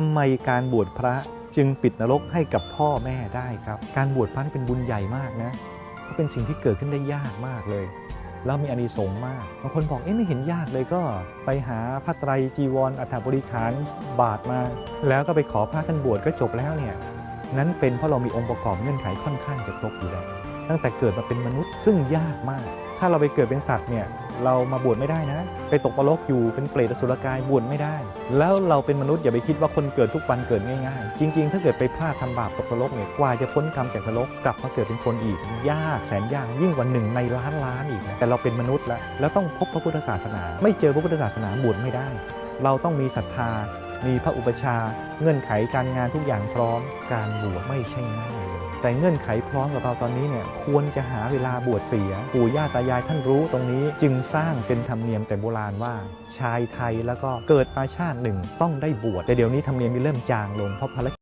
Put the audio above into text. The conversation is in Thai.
ทำไมการบวชพระจึงปิดนรกให้กับพ่อแม่ได้ครับ การบวชพระนี่เป็นบุญใหญ่มากนะเพราะเป็นสิ่งที่เกิดขึ้นได้ยากมากเลย แล้วมีอานิสงส์มากบางคนบอกเอ๊ะไม่เห็นยากเลยก็ไปหาพระไตรจีวรอัฐบริขารบาทมา แล้วก็ไปขอพระท่านบวชก็จบแล้วเนี่ยนั้นเป็นเพราะเรามีองค์ประกอบเงื่อนไขค่อนข้างจะครบอยู่แล้วตั้งแต่เกิดมาเป็นมนุษย์ซึ่งยากมาก ถ้าเราไปเกิดเป็นสัตว์เนี่ย เรามาบวชไม่ได้นะ ไปตกนรกอยู่เป็นเปรตอสุรกายบวชไม่ได้ แล้วเราเป็นมนุษย์อย่าไปคิดว่าคนเกิดทุกวันเกิดง่ายๆ จริง ๆ ถ้าเกิดไปพลาดทำบาปตกนรกเนี่ยกว่าจะพ้นกรรมจากนรกกลับมาเกิดเป็นคนอีกยากแสนยากยิ่งกว่าหนึ่งในล้านล้านอีกนะแต่เราเป็นมนุษย์แล้วแล้วต้องพบพระพุทธศาสนา ไม่เจอพระพุทธศาสนาบวชไม่ได้ เราต้องมีศรัทธา มีพระอุปชาเงื่อนไขการงานทุกอย่างพร้อม การบวชไม่ใช่ง่าย แต่เงื่อนไขพร้อมกับเราตอนนี้เนี่ยควรจะหาเวลาบวชเสีย ปู่ย่าตายายท่านรู้ตรงนี้ จึงสร้างเป็นธรรมเนียมแต่โบราณว่าชายไทยแล้วก็เกิดมาชาติหนึ่งต้องได้บวชแต่เดี๋ยวนี้ธรรมเนียมมีเริ่มจางลงเพราะภารกิจ